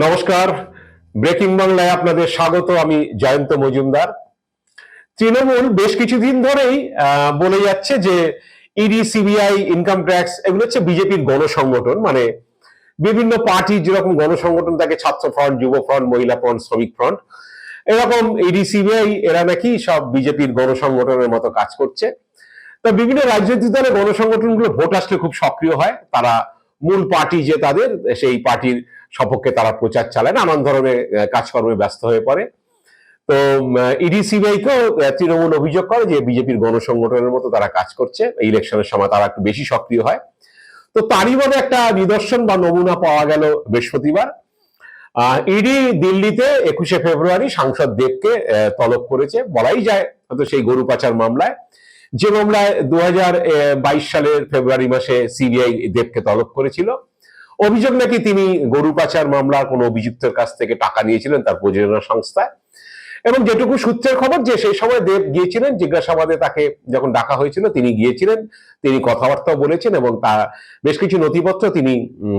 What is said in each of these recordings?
নমস্কার। ব্রেকিং বাংলায় আপনাদের স্বাগত, আমি জয়ন্ত মজুমদার। তৃণমূল বেশ কিছুদিন ধরেই বলে যাচ্ছে যে ইডি, সিবিআই ইনকাম ট্যাক্স এগুলো হচ্ছে বিজেপির গণসংগঠন। মানে বিভিন্ন পার্টি যেরকম গণসংগঠন থাকে ছাত্র ফ্রন্ট যুব ফ্রন্ট মহিলা ফ্রন্ট শ্রমিক ফ্রন্ট এরকম ইডি, সিবিআই, এরা নাকি সব বিজেপির গণসংগঠনের মতো কাজ করছে। তা বিভিন্ন রাজনৈতিক দলের গণসংগঠনগুলো ভোট আসলে খুব সক্রিয় হয়। তারা মূল পার্টি যে তাদের, সেই পার্টির সপক্ষে তারা প্রচার চালায় নানান ধরনের কাজকর্মে ব্যস্ত হয়ে পড়ে। তো ইডি সিবিআই কেও তৃণমূল অভিযোগ করে যে বিজেপির গণসংগঠনের মতো তারা কাজ করছে। ইলেকশনের সময় তারা একটু বেশি সক্রিয় হয়। তো তারই মধ্যে একটা নিদর্শন বা নমুনা পাওয়া গেল বৃহস্পতিবার। ইডি দিল্লিতে একুশে ফেব্রুয়ারি সাংসদ দেবকে তলব করেছে। বলাই যায়, হয়তো সেই গরু পাচার মামলায়। যে মামলায় দু হাজার বাইশ সালের ফেব্রুয়ারি মাসে সিবিআই দেবকে তলব করেছিল। অভিযোগ নাকি তিনি গরু পাচার মামলার কোনো অভিযুক্তের কাছ থেকে টাকা নিয়েছিলেন তার প্রযোজনা সংস্থায়? এবং যেটুকু সূত্রের খবর যে সেই সময় দেব গিয়েছিলেন, জিজ্ঞাসাবাদে তাকে যখন ডাকা হয়েছিল, তিনি গিয়েছিলেন, তিনি কথাবার্তাও বলেছেন এবং তা বেশ কিছু নথিপত্র তিনি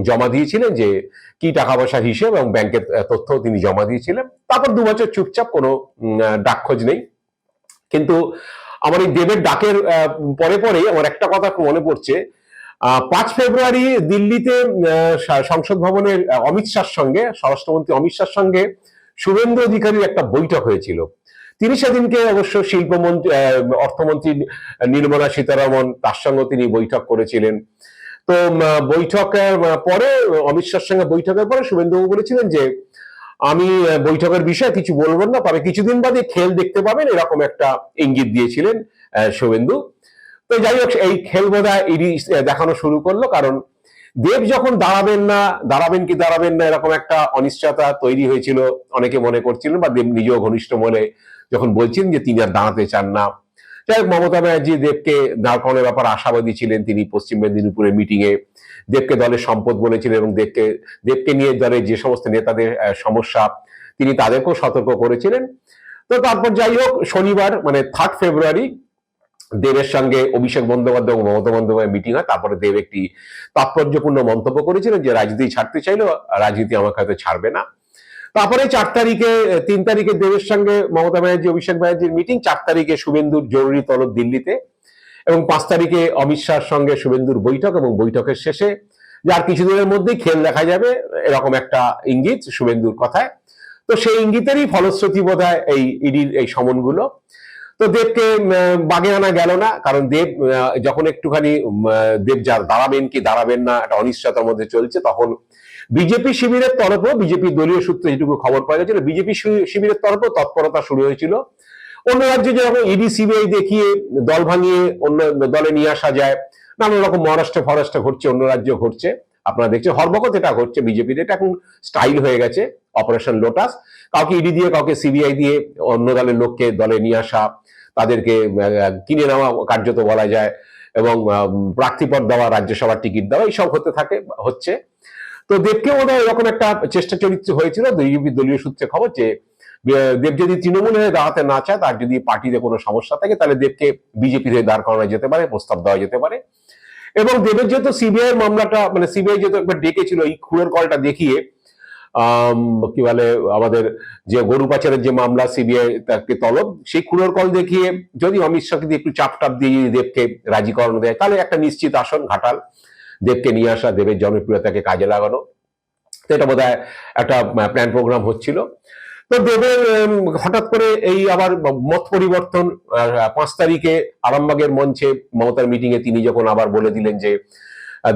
জমা দিয়েছিলেন যে কি টাকা পয়সার হিসেব এবং ব্যাংকের তথ্যও তিনি জমা দিয়েছিলেন। তারপর দু বছর চুপচাপ কোনো ডাকখোঁজ নেই। কিন্তু আমার এই দেবের ডাকের পরে পরে আমার একটা কথা মনে পড়ছে পাঁচ ফেব্রুয়ারি দিল্লিতে সংসদ ভবনের অমিত শাহর সঙ্গে, স্বরাষ্ট্রমন্ত্রী অমিত শাহর সঙ্গে শুভেন্দু অধিকারীর একটা বৈঠক হয়েছিল। তিনি সেদিনকে অবশ্য শিল্পমন্ত্রী অর্থমন্ত্রী নির্মলা সীতারামন, তার সঙ্গে তিনি বৈঠক করেছিলেন। তো বৈঠকের পরে, অমিত শাহর সঙ্গে বৈঠকের পরে শুভেন্দুবাবু বলেছিলেন যে, আমি বৈঠকের বিষয়ে কিছু বলব না, তবে কিছুদিন বাদে খেল দেখতে পাবেন, এরকম একটা ইঙ্গিত দিয়েছিলেন শুভেন্দু। তো যাই হোক, এই খেল বোধহয় ইডি দেখানো শুরু করল, কারণ দেব যখন দাঁড়াবেন না, দাঁড়াবেন কি দাঁড়াবেন না, এরকম একটা অনিশ্চয়তা তৈরি হয়েছিল, অনেকে মনে করছিলেন, বা দেব নিজেও ঘনিষ্ঠ মনে যখন বলছেন যে তিনি আর দাঁড়াতে চান না। যাই হোক, মমতা ব্যানার্জি দেবকে দাঁড় করানোর ব্যাপারে আশাবাদী ছিলেন তিনি পশ্চিম মেদিনীপুরে মিটিং এ দেবকে দলের সম্পদ বলেছিলেন এবং দেবকে দেবকে নিয়ে দলের যে সমস্ত নেতাদের সমস্যা, তিনি তাদেরকেও সতর্ক করেছিলেন। তো তারপর যাই হোক, শনিবার মানে থার্ড ফেব্রুয়ারি দেবের সঙ্গে অভিষেক বন্দ্যোপাধ্যায় এবং মমতা বন্দ্যোপাধ্যায় মিটিং হয়, তারপরে দেব একটি তাৎপর্যপূর্ণ মন্তব্য করেছিলেন যে রাজনীতি ছাড়তে চাইলেও রাজনীতি আমাকে হয়তো ছাড়বে না। তারপরে চার তারিখে, তিন তারিখে দেবের সঙ্গে মমতা ব্যানার্জি, অভিষেক ব্যানার্জির মিটিং চার তারিখে শুভেন্দুর জরুরি তলব দিল্লিতে এবং পাঁচ তারিখে অমিত শাহর সঙ্গে শুভেন্দুর বৈঠক এবং বৈঠকের শেষে, যার কিছুদিনের মধ্যেই খেল দেখা যাবে, এরকম একটা ইঙ্গিত শুভেন্দুর কথায়। তো সেই ইঙ্গিতেরই ফলশ্রুতি বোধ এই ইডির এই সমনগুলো। তো দেবকে বাগে আনা গেল না, কারণ দেব যখন একটুখানি দেব যা দাঁড়াবেন কি দাঁড়াবেন না, একটা অনিশ্চয়তার মধ্যে চলছে, তখন বিজেপি শিবিরের তরফেও, বিজেপি দলীয় সূত্রে যেটুকু খবর পাওয়া গেছিল বিজেপি শিবিরের তরফেও তৎপরতা শুরু হয়েছিল। অন্য রাজ্যে যেরকম ইডি সিবিআই দেখিয়ে দল ভাঙিয়ে অন্য দলে নিয়ে আসা যায় নানান রকম মহারাষ্ট্রে ফরাষ্ট্রে ঘটছে, অন্য রাজ্যে ঘটছে। আপনারা দেখছেন, হরবকত এটা ঘটছে বিজেপির, এটা এখন স্টাইল হয়ে গেছে। অপারেশন লোটাস কাউকে ইডি দিয়ে, কাউকে সিবিআই দিয়ে অন্য দলের লোককে দলে নিয়ে আসা, তাদেরকে কিনে নেওয়া কার্যত বলা যায় এবং প্রার্থীপদ দেওয়া, রাজ্যসভার টিকিট দেওয়া, এইসব হতে থাকে, হচ্ছে। তো দেবকে বোধ হয় এরকম একটা চেষ্টা চরিত্র হয়েছিল বিজেপি দলীয় সূত্রে খবর যে দেব যদি তৃণমূল হয়ে দাঁড়াতে না চায়, তার যদি পার্টিতে কোনো সমস্যা থাকে, তাহলে দেবকে বিজেপি হয়ে দাঁড় করানো যেতে পারে, প্রস্তাব দেওয়া যেতে পারে। এবং দেবের যেহেতু সিবিআই মামলাটা মানে সিবিআই যেহেতু একবার ডেকেছিল, এই খুনের কলটা দেখিয়ে কি বলে, আমাদের যে গরু পাচারের যে মামলা সিবিআই তাকে তলব। সেই খুনের কল দেখিয়ে যদি অমিত শাহকে দিয়ে একটু চাপ টাপ দিয়ে যদি দেবকে রাজি করানো দেয়, তাহলে একটা নিশ্চিত আসন, ঘাটাল, দেবকে নিয়ে আসা, দেবের জনপ্রিয়তাকে কাজে লাগানো। তো এটা বোধ একটা প্ল্যান প্রোগ্রাম হচ্ছিল। তো দেবের হঠাৎ করে এই আবার মত পরিবর্তন পাঁচ তারিখে আরামবাগের মঞ্চে মমতার মিটিং এ তিনি যখন আবার বলে দিলেন যে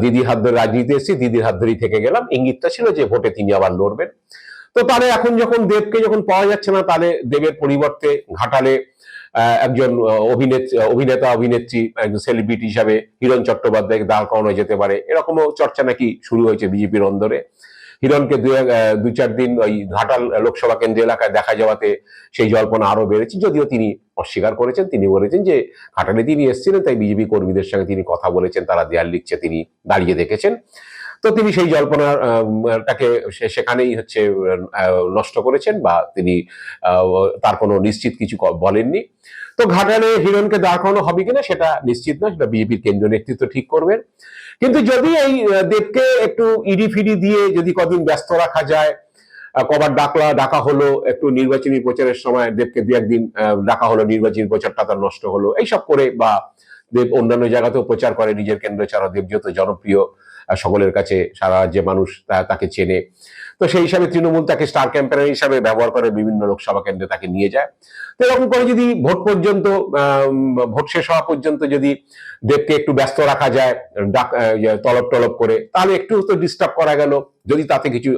দিদির হাত ধরে রাজনীতি এসেছি, দিদির হাত ধরেই থেকে গেলাম। ইঙ্গিতটা ছিল যে ভোটে তিনি আবার লড়বেন। তো তাহলে এখন যখন দেবকে যখন পাওয়া যাচ্ছে না, তাহলে দেবের পরিবর্তে ঘাটালে একজন অভিনেতা অভিনেত্রী, একজন সেলিব্রিটি হিসাবে হিরণ চট্টোপাধ্যায়কে দাঁড় করানো যেতে পারে। এরকমও চর্চা নাকি শুরু হয়েছে বিজেপির অন্দরে। হিরণকে দুই চার দিন ওই ঘাটাল লোকসভা কেন্দ্র এলাকায় দেখা যাওয়াতে সেই জল্পনা আরও বেড়েছে। যদিও তিনি অস্বীকার করেছেন, তিনি বলেছেন যে ঘাটালে তিনি এসেছিলেন, তাই বিজেপি কর্মীদের সঙ্গে তিনি কথা বলেছেন, তারা দেয়াল লিখছে, তিনি দাঁড়িয়ে দেখেছেন। তো তিনি সেই জল্পনাটাকে সেখানেই হচ্ছে নষ্ট করেছেন বা তিনি তার কোনো নিশ্চিত কিছু বলেননি। তো ঘাটালে হিরণকে দাঁড় করানো হবে কিনা সেটা নিশ্চিত না সেটা বিজেপির কেন্দ্রীয় নেতৃত্ব ঠিক করবেন। কিন্তু যদি এই দেবকে একটু ইডি ফিডি দিয়ে যদি কদিন ব্যস্ত রাখা যায় কবার ডাকলা, ডাকা হলো, একটু নির্বাচনী প্রচারের সময় দেবকে দু একদিন ডাকা হলো, নির্বাচনী প্রচারটা তার নষ্ট হলো, এইসব করে বা দেব অন্যান্য জায়গাতেও প্রচার করে, নিজের কেন্দ্র ছাড়া দেব যেহেতু জনপ্রিয়। সকলের কাছে সারা যে মানুষ তাকে চেনে। তো সেই হিসাবে তৃণমূল তাকে স্টার ক্যাম্পেনার হিসাবে ব্যবহার করে বিভিন্ন লোকসভা কেন্দ্রে তাকে নিয়ে যায়। তো এরকম করে যদি ভোট পর্যন্ত ভোট শেষ হওয়া পর্যন্ত যদি দেবকে একটু ব্যস্ত রাখা যায় ডাক ইয়ে, তলব টলব করে তাহলে একটু তো ডিস্টার্ব করা গেল। যদি তাতে কিছু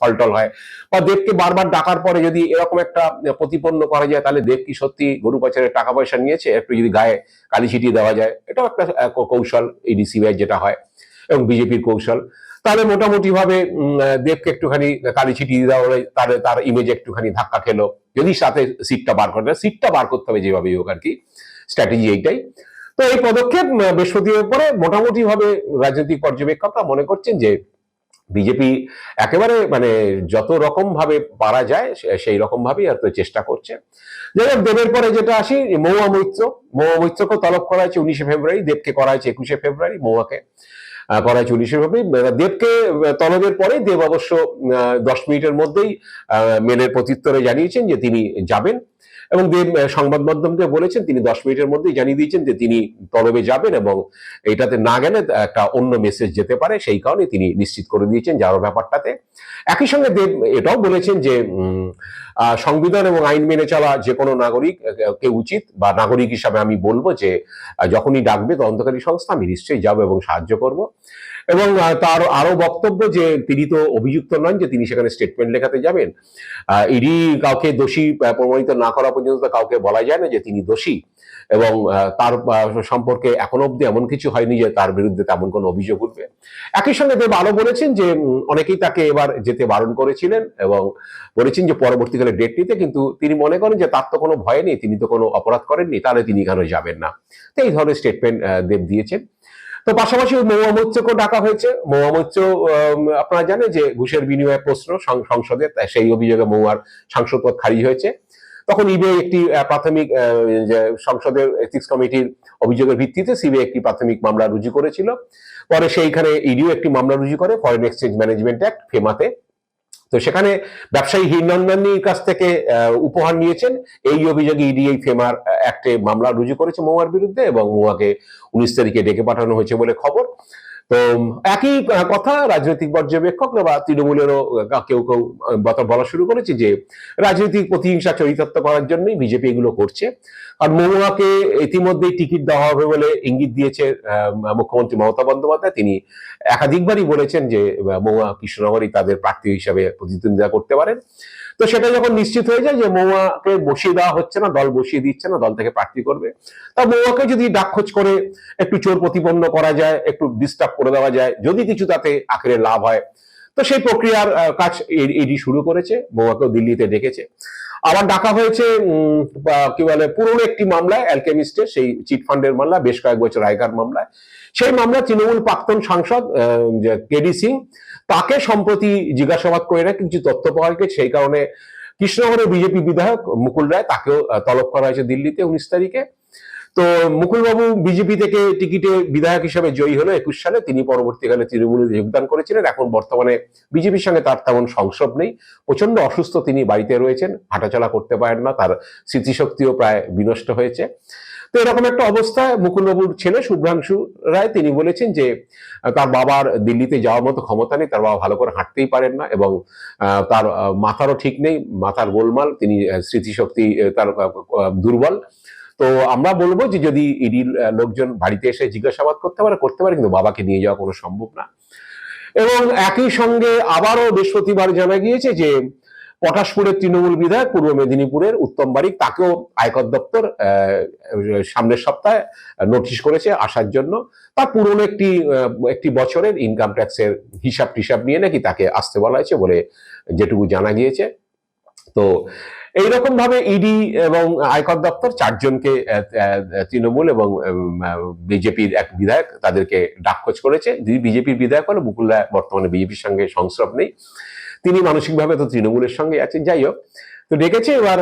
ফলটল হয় বা দেবকে বারবার ডাকার পরে যদি এরকম একটা প্রতিপন্ন করা যায় তাহলে দেব কি সত্যি গরু পাচারের টাকা পয়সা নিয়েছে? একটু যদি গায়ে কালি ছিটিয়ে দেওয়া যায়। এটাও একটা কৌশল এই ডিসিবিআই যেটা হয়। এবং বিজেপির কৌশল। তাহলে মোটামুটি ভাবে দেবকে একটুখানি কালি ছিটিয়ে দেওয়া তার তার ইমেজ একটুখানি ধাক্কা খেলো। যদি সাথে সিটটা বার করে সিটটা বার করতে হবে যেভাবেই হোক আর কি স্ট্র্যাটেজি এইটাই। তো এই পদক্ষেপ বৃহস্পতিবার পরে মোটামুটি ভাবে রাজনৈতিক পর্যবেক্ষকরা মনে করছেন যে, বিজেপি একেবারে মানে যত রকম ভাবে পারা যায় সেই রকম ভাবেই আর চেষ্টা করছে। যাই হোক, দেবের পরে যেটা আসি মৌয়া মৈত্র। মৌয়া মৈত্রকে তলব করা হয়েছে উনিশে ফেব্রুয়ারি, দেবকে করা হয়েছে একুশে ফেব্রুয়ারি মৌয়াকে আহ, চল্লিশ উনিশে দেবকে তলবের পরে দেব অবশ্য দশ মিনিটের মধ্যেই মেলের প্রত্যুত্তরে জানিয়েছেন যে তিনি যাবেন। এবং দেব সংবাদ মাধ্যমকে বলেছেন, তিনি দশ মিনিটের মধ্যেই জানিয়ে দিয়েছেন যে তিনি তলবে যাবেন এবং এটাতে না গেলে একটা অন্য মেসেজ যেতে পারে। সেই কারণে তিনি নিশ্চিত করে দিয়েছেন যাওয়ার ব্যাপারটাতে। একই সঙ্গে দেব এটাও বলেছেন যে সংবিধান এবং আইন মেনে চলা যে কোনো নাগরিক কে উচিত বা নাগরিক হিসাবে আমি বলব যে যখনই ডাকবে তদন্তকারী সংস্থা, আমি নিশ্চয়ই যাব এবং সাহায্য করব। এবং তার আরও বক্তব্য যে তিনি তো অভিযুক্ত নন, যে তিনি সেখানে স্টেটমেন্ট লেখাতে যাবেন। ইডি কাউকে দোষী প্রমাণিত না করা পর্যন্ত কাউকে বলা যায় না যে তিনি দোষী। এবং তার সম্পর্কে এখনও অব্দি এমন কিছু হয়নি যে তার বিরুদ্ধে তেমন কোনো অভিযোগ উঠবে। একই সঙ্গে দেব আরও বলেছেন যে অনেকেই তাকে এবার যেতে বারণ করেছিলেন এবং বলেছেন যে পরবর্তীকালে ডেট নিতে, কিন্তু তিনি মনে করেন যে তার তো কোনো ভয় নেই, তিনি তো কোনো অপরাধ করেননি, তাহলে তিনি কেন যাবেন না? তো এই ধরনের স্টেটমেন্ট দেব দিয়েছেন। তো পাশাপাশি মৌয়া মৈত্রকেও ডাকা হয়েছে। মৌয়া মৈত্র আপনারা জানেন যে ঘুষের বিনিময়ে প্রশ্ন সংসদে সেই অভিযোগে মৌয়ার সাংসদ পদ খারিজ হয়েছে। তখন ইবিআই একটি আহ, প্রাথমিক সংসদের এথিক্স কমিটির অভিযোগের ভিত্তিতে সিবিআই একটি প্রাথমিক মামলা রুজু করেছিল। পরে সেইখানে ইডিও একটি মামলা রুজু করে ফরেন এক্সচেঞ্জ ম্যানেজমেন্ট অ্যাক্ট ফেমাতে তো সেখানে ব্যবসায়ী হিরনন্দানির কাছ থেকে উপহার নিয়েছেন। এই অভিযোগে ইডি এই ফেমার অ্যাক্টে মামলা রুজু করেছে মৌয়ার বিরুদ্ধে এবং মৌয়াকে উনিশ তারিখে ডেকে পাঠানো হয়েছে বলে খবর। তো, একই কথা রাজনৈতিক পর্যবেক্ষকরা বা তৃণমূলেরও কেউ কেউ বলা শুরু করেছে যে রাজনৈতিক প্রতিহিংসা চরিতার্থ করার জন্যই বিজেপি এগুলো করছে। আর মহুয়াকে ইতিমধ্যেই টিকিট দেওয়া হবে বলে ইঙ্গিত দিয়েছে মুখ্যমন্ত্রী মমতা বন্দ্যোপাধ্যায়। তিনি একাধিকবারই বলেছেন যে মহুয়া কৃষ্ণনগরই তাদের প্রার্থী হিসাবে প্রতিদ্বন্দ্বিতা করতে পারেন। তো সেটা যখন নিশ্চিত হয়ে যায় যে মৌয়াকে বসিয়ে দেওয়া হচ্ছে না, দল বসিয়ে দিচ্ছে না, দল থেকে প্রার্থী করবে, তা মৌয়াকে যদি ডাকখোঁজ করে, একটু চোর প্রতিপন্ন করা যায়, একটু ডিস্টার্ব করে দেওয়া যায়, যদি কিছু তাতে আখেরে লাভ হয়, তো সেই প্রক্রিয়ার কাজ এডি শুরু করেছে, মৌয়াকেও দিল্লিতে ডেকেছে। আবার ডাকা হয়েছে কি বলে, পুরনো একটি মামলায় অ্যালকেমিস্টের সেই চিট ফান্ডের মামলা বেশ কয়েক বছর আগেকার মামলায়। সেই মামলা তৃণমূল প্রাক্তন সাংসদ কেডি সিং, তাকে সম্প্রতি জিজ্ঞাসাবাদ করে না কিছু তথ্য পাওয়া গেছে। সেই কারণে কৃষ্ণনগরের বিজেপি বিধায়ক মুকুল রায়, তাকেও তলব করা হয়েছে দিল্লিতে উনিশ তারিখে। তো মুকুলবাবু বিজেপি থেকে টিকিটে বিধায়ক হিসেবে জয়ী হলো একুশ সালে। তিনি পরবর্তীকালে তৃণমূলে যোগদান করেছিলেন। এখন বর্তমানে বিজেপির সঙ্গে তার তেমন সংসব নেই। প্রচণ্ড অসুস্থ তিনি বাড়িতে রয়েছেন। হাঁটাচলা করতে পারেন না। তার স্মৃতিশক্তিও প্রায় বিনষ্ট হয়েছে। তো এরকম একটা অবস্থায় মুকুলবাবুর ছেলে শুভ্রাংশু রায়, তিনি বলেছেন যে, তার বাবার দিল্লিতে যাওয়ার মতো ক্ষমতা নেই। তার বাবা ভালো করে হাঁটতেই পারেন না এবং তার মাথারও ঠিক নেই। মাথার গোলমাল। তিনি স্মৃতিশক্তি তার দুর্বল। তো আমরা বলব যে যদি ইডির লোকজন বাড়িতে এসে জিজ্ঞাসাবাদ করতে পারে করতে পারে, কিন্তু বাবাকে নিয়ে যাওয়া কোনো সম্ভব না। এবং একই সঙ্গে আবারও বৃহস্পতিবার জানা গিয়েছে যে পটাশপুরের তৃণমূল বিধায়ক পূর্ব মেদিনীপুরের উত্তম বারিক তাকেও আয়কর দপ্তর সামনের সপ্তাহে নোটিশ করেছে আসার জন্য। তার পুরনো একটি একটি বছরের ইনকাম ট্যাক্সের হিসাব টিসাব নিয়ে নাকি তাকে আসতে বলা হয়েছে বলে যেটুকু জানা গিয়েছে। তো এইরকম ভাবে ইডি এবং আয়কর দপ্তর চারজনকে তৃণমূল এবং বিজেপির এক বিধায়ক তাদেরকে ডাকখোঁজ করেছে। বিজেপির বিধায়ক হলো মুকুল রায় বর্তমানে বিজেপির সঙ্গে সংস্রব নেই। তিনি মানসিকভাবে তো তৃণমূলের সঙ্গে আছেন। যাই হোক, তো ডেকেছে এবার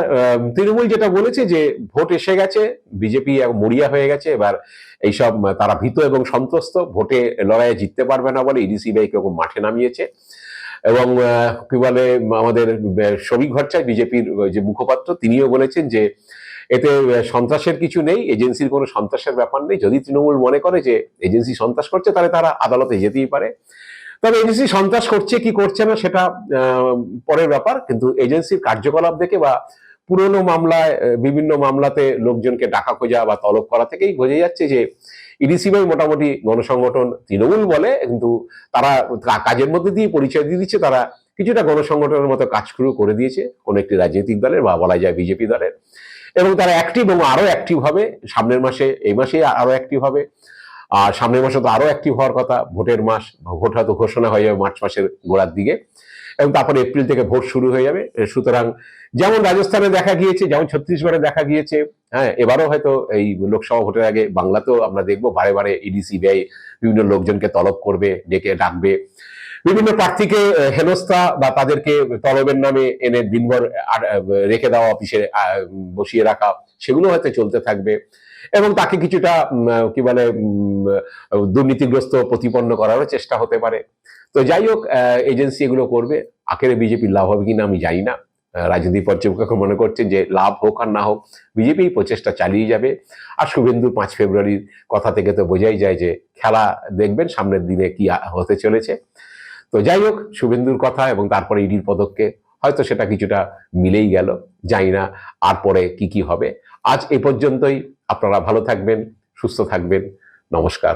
তৃণমূল যেটা বলেছে যে ভোট এসে গেছে, বিজেপি মরিয়া হয়ে গেছে, এবার এইসব, তারা ভীত এবং সন্ত্রস্ত, ভোটে লড়াইয়ে জিততে পারবে না বলে ইডিসিবিআই কেউ মাঠে নামিয়েছে। এবং কি বলে, আমাদের শ্রমিক ভট্টাচার্য, বিজেপির যে মুখপাত্র, তিনিও বলেছেন যে এতে সন্ত্রাসের কিছু নেই, এজেন্সির কোনো সন্ত্রাসের ব্যাপার নেই। যদি তৃণমূল মনে করে যে এজেন্সি সন্ত্রাস করছে, তাহলে তারা আদালতে যেতেই পারে। তবে এজেন্সি সন্ত্রাস করছে, কি করছে না, সেটা পরের ব্যাপার। কিন্তু এজেন্সির কার্যকলাপ দেখে বা পুরনো মামলায় বিভিন্ন মামলাতে লোকজনকে ডাকা খোঁজা বা তলব করা থেকেই বোঝা যাচ্ছে যে ইডিসিবাই মোটামুটি গণসংগঠন তৃণমূল বলে, কিন্তু তারা কাজের মধ্যে দিয়ে পরিচয় দিয়ে দিচ্ছে, তারা কিছুটা গণসংগঠনের মতো কাজ শুরু করে দিয়েছে কোনো একটি রাজনৈতিক দলের বা বলা যায় বিজেপি দলের। এবং তারা অ্যাক্টিভ এবং আরও অ্যাক্টিভ হবে, সামনের মাসে, এই মাসে আরও অ্যাক্টিভ হবে। আর সামনের মাসে তো আরও অ্যাক্টিভ হওয়ার কথা, ভোটের মাস, ভোট হয়তো ঘোষণা হয়ে যাবে মার্চ মাসের গোড়ার দিকে। এবং তারপরে এপ্রিল থেকে ভোট শুরু হয়ে যাবে। সুতরাং যেমন রাজস্থানে দেখা গিয়েছে, যেমন ছত্তিশগড়ে দেখা গিয়েছে হ্যাঁ এবারও হয়তো এই লোকসভা ভোটের আগে বাংলাতেও আমরা দেখব বারে বারে ইডিসি ব্যয় বিভিন্ন লোকজনকে তলব করবে, ডেকে ডাকবে। বিভিন্ন প্রার্থীকে হেনস্থা বা তাদেরকে তলবের নামে এনে দিনভর রেখে দেওয়া, অফিসে বসিয়ে রাখা, সেগুলো হয়তো চলতে থাকবে। এবং তাকে কিছুটা কি বলে দুর্নীতিগ্রস্ত, প্রতিপন্ন করারও চেষ্টা হতে পারে। তো যাই হোক এজেন্সি এগুলো করবে। আখেরে বিজেপির লাভ হবে কিনা আমি জানি না। আহ, রাজনৈতিক পর্যবেক্ষক মনে করছেন যে লাভ হোক আর না হোক বিজেপি প্রচেষ্টা চালিয়ে যাবে। আর শুভেন্দুর পাঁচ ফেব্রুয়ারির কথা থেকে তো বোঝাই যায় যে খেলা দেখবেন সামনের দিনে কি হতে চলেছে। তো যাই হোক শুভেন্দুর কথা এবং তারপরে ইডির পদক্ষেপ হয়তো সেটা কিছুটা মিলেই গেল। জানি না আর পরে কি কি হবে। আজ এ পর্যন্তই। আপনারা ভালো থাকবেন সুস্থ থাকবেন। নমস্কার।